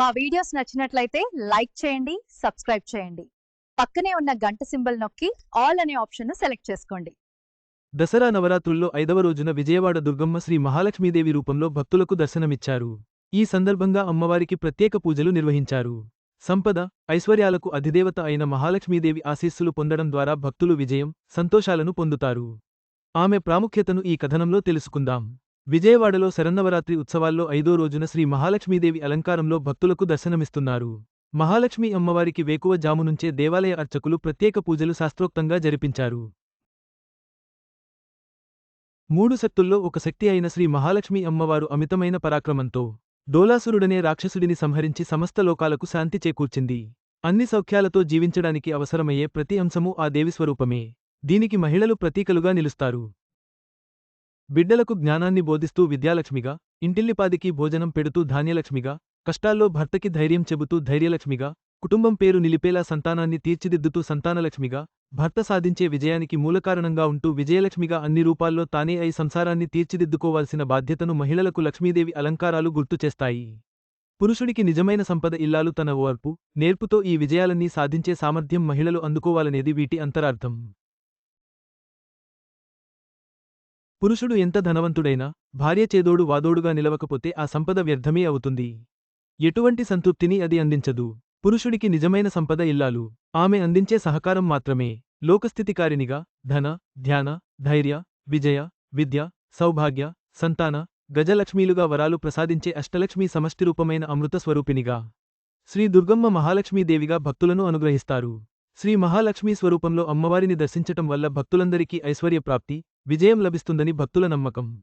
మా వీడియోస్ నచ్చినట్లయితే లైక్ చేయండి సబ్స్క్రైబ్ చేయండి. పక్కనే ఉన్న గంట సింబల్ నొక్కి ఆల్ అనే ఆప్షన్ను సెలెక్ట్ చేసుకోండి. దసరా నవరాత్రుల్లో ఐదవ రోజున విజయవాడ దుర్గమ్మ శ్రీ మహాలక్ష్మీదేవి రూపంలో భక్తులకు దర్శనమిచ్చారు. ఈ సందర్భంగా అమ్మవారికి ప్రత్యేక పూజలు నిర్వహించారు. సంపద ఐశ్వర్యాలకు అధిదేవత అయిన మహాలక్ష్మీదేవి ఆశీస్సులు పొందడం ద్వారా భక్తులు విజయం సంతోషాలను పొందుతారు. ఆమె ప్రాముఖ్యతను ఈ కథనంలో తెలుసుకుందాం. విజయవాడలో శరన్నవరాత్రి ఉత్సవాల్లో ఐదో రోజున శ్రీ మహాలక్ష్మీదేవి అలంకారంలో భక్తులకు దర్శనమిస్తున్నారు. మహాలక్ష్మి అమ్మవారికి వేకువ జాము నుంచే దేవాలయ అర్చకులు ప్రత్యేక పూజలు శాస్త్రోక్తంగా జరిపించారు. మూడు శక్తుల్లో ఒక శక్తి అయిన శ్రీ మహాలక్ష్మి అమ్మవారు అమితమైన పరాక్రమంతో డోలాసురుడనే రాక్షసుడిని సంహరించి సమస్త లోకాలకు శాంతి చేకూర్చింది. అన్ని సౌఖ్యాలతో జీవించడానికి అవసరమయ్యే ప్రతి అంశమూ ఆ దేవి స్వరూపమే. దీనికి మహిళలు ప్రతీకలుగా నిలుస్తారు. బిడ్డలకు జ్ఞానాన్ని బోధిస్తూ విద్యాలక్ష్మిగా ఇంటిల్లిపాదికి భోజనం పెడుతూ ధాన్యలక్ష్మిగా కష్టాల్లో భర్తకి ధైర్యం చెబుతూ ధైర్యలక్ష్మిగా కుటుంబం పేరు నిలిపేలా సంతానాన్ని తీర్చిదిద్దుతూ సంతానలక్ష్మిగా భర్త సాధించే విజయానికి మూలకారణంగా ఉంటూ విజయలక్ష్మిగా అన్ని రూపాల్లో తానే అయి సంసారాన్ని తీర్చిదిద్దుకోవాల్సిన బాధ్యతను మహిళలకు లక్ష్మీదేవి అలంకారాలు గుర్తుచేస్తాయి పురుషుడికి నిజమైన సంపద ఇల్లాలు తన ఓర్పు నేర్పుతో ఈ విజయాలన్నీ సాధించే సామర్థ్యం మహిళలు అందుకోవాలనేది వీటి అంతరార్థం. పురుషుడు ఎంత ధనవంతుడైనా భార్య చేదోడు వాదోడుగా నిలవకపోతే ఆ సంపద వ్యర్థమే అవుతుంది. ఎటువంటి సంతృప్తిని అది అందించదు. పురుషుడికి నిజమైన సంపద ఇల్లాలు ఆమె అందించే సహకారం మాత్రమే. లోకస్థితికారినిగా ధన ధ్యాన ధైర్య విజయ విద్య సౌభాగ్య సంతాన గజలక్ష్మీలుగా వరాలు ప్రసాదించే అష్టలక్ష్మీ సమష్టిరూపమైన అమృత స్వరూపినిగా శ్రీ దుర్గమ్మ మహాలక్ష్మీదేవిగా భక్తులను అనుగ్రహిస్తారు. శ్రీ మహాలక్ష్మీ స్వరూపంలో అమ్మవారిని దర్శించటం వల్ల భక్తులందరికీ ఐశ్వర్యప్రాప్తి విజయం లభిస్తుందని భక్తుల నమ్మకం.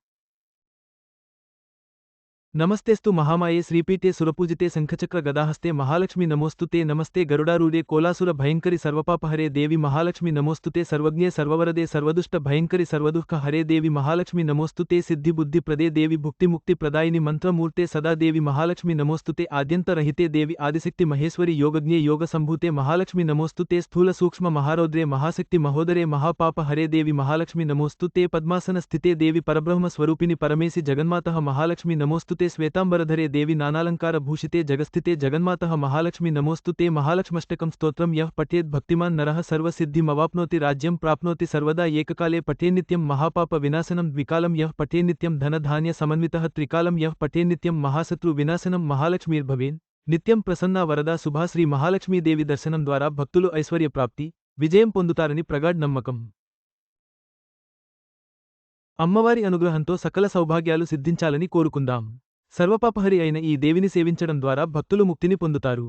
नमस्तेस्तु महामाये श्रीपीठे सुरपूजिते शंखचक्र गदाहस्ते महालक्ष्मी नमोस्तुते नमस्ते गरुडारूढे कोलासुर भयंकरी सर्वपापहरे देवी महालक्ष्मी नमोस्तुते सर्वज्ञे सर्ववरदे सर्वदुष्ट भयंकरी सर्वदुःख हरे देवी महालक्ष्मी नमोस्तुते सिद्धिबुद्धि प्रदे देवी भुक्ति मुक्ति प्रदायिनी मंत्रमूर्ते सदा देवी महालक्ष्मी नमोस्तु ते देवी आदिशक्ति महेश्वरी योगज्ञे योग संभूते महालक्ष्मी नमोस्तुते स्थूल सूक्ष्म महारौद्रे महाशक्ति महोदरे महापाप हरे देवी महालक्ष्मी नमोस्तुते पद्मासन स्थिते देवी परब्रह्म स्वरूपिणी परमेशी जगन्माता महालक्ष्मी नमोस्तुते నమోస్తుతే శ్వేతాంబరధరే దేవి నానాలంకార భూషితే జగస్థితే జగన్మాత మహాలక్ష్మి నమోస్తుతే మహాలక్ష్మష్టకం స్తోత్రం యః పఠేద్ భక్తిమాన్ నరః సర్వసిద్ధిమవాప్నోతి రాజ్యం ప్రాప్నోతి సర్వదా ఏకకాలే పఠేన్నిత్యం మహాపాప వినాశనం ద్వికాలం యః పఠేన్నిత్యం ధనధాన్య సమన్వితః త్రికాలం యః పఠేన్నిత్యం మహాశత్రు వినాశనం మహాలక్ష్మీర్భవేన్. నిత్యం ప్రసన్నా వరదా శుభా శ్రీ మహాలక్ష్మీదేవి దర్శనం ద్వారా భక్తులు ఐశ్వర్యప్రాప్తి విజయం పొందుతారని ప్రగాఢ్ నమ్మకం. అమ్మవారి అనుగ్రహంతో సకల సౌభాగ్యాలు సిద్ధించాలని కోరుకుందాం. సర్వపాపహరి అయిన ఈ దేవిని సేవించడం ద్వారా భక్తులు ముక్తిని పొందుతారు.